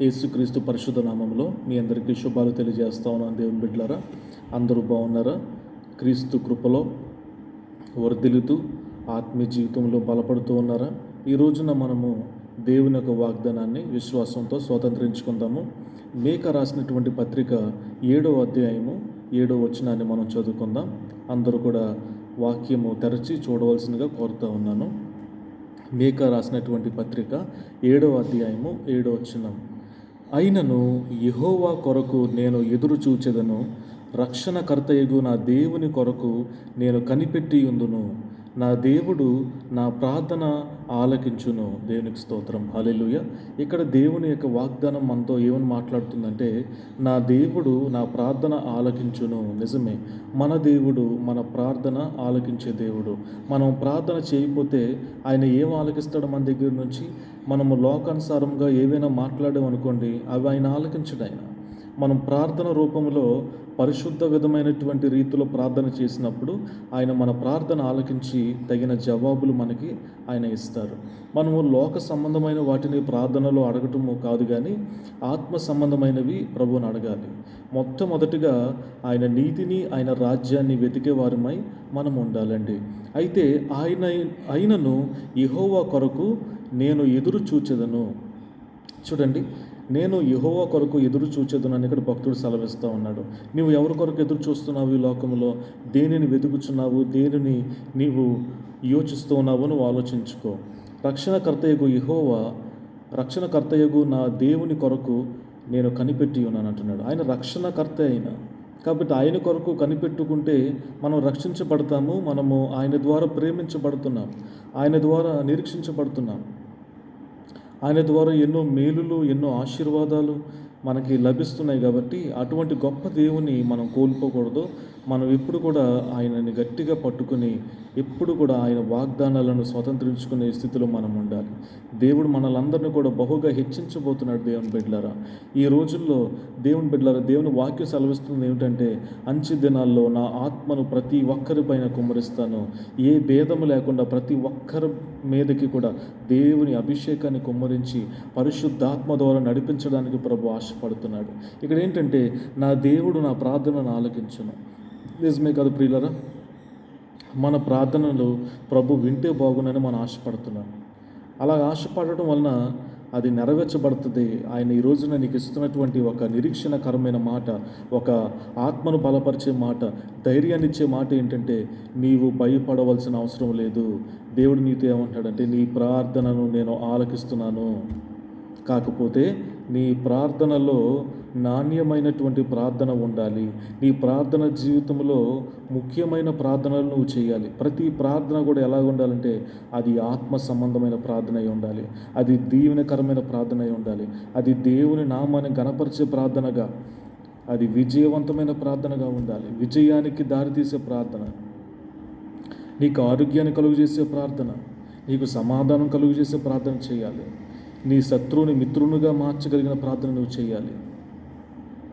యేసుక్రీస్తు పరిశుద్ధ నామంలో మీ అందరికీ శుభాలు తెలియజేస్తా ఉన్నాను. దేవుని బిడ్డలారా అందరూ బాగున్నారా? క్రీస్తు కృపలో వర్ధిల్లుతూ ఆత్మీయ జీవితంలో బలపడుతూ ఉన్నారా? ఈ రోజున మనము దేవుని యొక్క వాగ్దానాన్ని విశ్వాసంతో స్వతంత్రించుకుందాము. మేక రాసినటువంటి పత్రిక ఏడవ అధ్యాయము ఏడో వచనాన్ని మనం చదువుకుందాం. అందరూ కూడా వాక్యము తెరచి చూడవలసిందిగా కోరుతూ ఉన్నాను. మేక రాసినటువంటి పత్రిక ఏడవ అధ్యాయము ఏడో వచనం. అయినను యహోవా కొరకు నేను ఎదురు చూచెదను. రక్షణకర్తయగు నా దేవుని కొరకు నేను కనిపెట్టి ఉందును. నా దేవుడు నా ప్రార్థన ఆలకించును. దేవునికి స్తోత్రం. హలెలుయ ఇక్కడ దేవుని యొక్క వాగ్దానం మనతో ఏమని మాట్లాడుతుందంటే నా దేవుడు నా ప్రార్థన ఆలకించును. నిజమే. మన దేవుడు మన ప్రార్థన ఆలకించే దేవుడు. మనం ప్రార్థన చేయకపోతే ఆయన ఏం ఆలకిస్తాడు మన దగ్గర నుంచి? మనము లోకానుసారంగా ఏవైనా మాట్లాడామనుకోండి అవి ఆయన ఆలకించడు ఆయన. మనం ప్రార్థన రూపంలో పరిశుద్ధ విధమైనటువంటి రీతిలో ప్రార్థన చేసినప్పుడు ఆయన మన ప్రార్థన ఆలకించి తగిన జవాబులు మనకి ఆయన ఇస్తారు. మనము లోక సంబంధమైన వాటిని ప్రార్థనలో అడగటము కాదు కానీ ఆత్మ సంబంధమైనవి ప్రభువుని అడగాలి. మొట్టమొదటిగా ఆయన నీతిని ఆయన రాజ్యాన్ని వెతికే వారమై మనం ఉండాలండి. అయితే ఆయన అయినను ఇహోవా కొరకు నేను ఎదురు చూచెదను. చూడండి నేను యెహోవా కొరకు ఎదురు చూచేదనని ఇక్కడ భక్తుడు సెలవిస్తూ ఉన్నాడు. నీవు ఎవరి కొరకు ఎదురు చూస్తున్నావు ఈ లోకంలో? దేనిని వెతుకుచున్నావు? దేనిని నీవు యోచిస్తూ ఉన్నావు నువ్వు ఆలోచించుకో. రక్షణకర్తయగు యెహోవా రక్షణకర్తయగు నా దేవుని కొరకు నేను కనిపెట్టి ఉన్నాను అంటున్నాడు. ఆయన రక్షణకర్త అయిన. కాబట్టి ఆయన కొరకు కనిపెట్టుకుంటే మనం రక్షించబడతాము మనము ఆయన ద్వారా ప్రేమించబడుతున్నాం ఆయన ద్వారా నిరీక్షించబడుతున్నాం. ఆయన ద్వారా ఎన్నో మేలులు ఎన్నో ఆశీర్వాదాలు మనకి లభిస్తున్నాయి కాబట్టి అటువంటి గొప్ప దేవుని మనం కోల్పోకూడదు. మనం ఎప్పుడు కూడా ఆయనని గట్టిగా పట్టుకుని ఎప్పుడు కూడా ఆయన వాగ్దానాలను స్వతంత్రించుకునే స్థితిలో మనం ఉండాలి. దేవుడు మనలందరినీ కూడా బహుగా హెచ్చించబోతున్నాడు దేవుని బిడ్డలారా. ఈ రోజుల్లో దేవుని బిడ్డలారా దేవుని వాక్యం సెలవిస్తుంది ఏమిటంటే అంచె దినాల్లో నా ఆత్మను ప్రతి ఒక్కరి పైన కుమ్మరిస్తాను. ఏ భేదము లేకుండా ప్రతి ఒక్కరి మీదకి కూడా దేవుని అభిషేకాన్ని కుమ్మరించి పరిశుద్ధాత్మ ద్వారా నడిపించడానికి ప్రభు ఆశపడుతున్నాడు. ఇక్కడ ఏంటంటే నా దేవుడు నా ప్రార్థనను ఆలకించును. నిజమే కాదు ప్రియులరా? మన ప్రార్థనలు ప్రభు వింటే బాగునని మనం ఆశపడుతున్నాం. అలా ఆశపడటం వలన అది నెరవేర్చబడుతుంది. ఆయన ఈ రోజున నీకు ఇస్తున్నటువంటి ఒక నిరీక్షణకరమైన మాట ఒక ఆత్మను బలపరిచే మాట ధైర్యాన్ని ఇచ్చే మాట ఏంటంటే నీవు భయపడవలసిన అవసరం లేదు. దేవుడు నీతో ఏమంటాడంటే నీ ప్రార్థనను నేను ఆలకిస్తున్నాను. కాకపోతే నీ ప్రార్థనలో నాణ్యమైనటువంటి ప్రార్థన ఉండాలి. నీ ప్రార్థన జీవితంలో ముఖ్యమైన ప్రార్థనలు నువ్వు చేయాలి. ప్రతి ప్రార్థన కూడా ఎలా ఉండాలంటే అది ఆత్మ సంబంధమైన ప్రార్థన అయి ఉండాలి. అది దీవెనకరమైన ప్రార్థన అయి ఉండాలి. అది దేవుని నామాన్ని గణపరిచే ప్రార్థనగా అది విజయవంతమైన ప్రార్థనగా ఉండాలి. విజయానికి దారితీసే ప్రార్థన నీకు ఆరోగ్యాన్ని కలుగు చేసే ప్రార్థన నీకు సమాధానం కలుగు చేసే ప్రార్థన చేయాలి. నీ శత్రువుని మిత్రునిగా మార్చగలిగిన ప్రార్థన నువ్వు చేయాలి.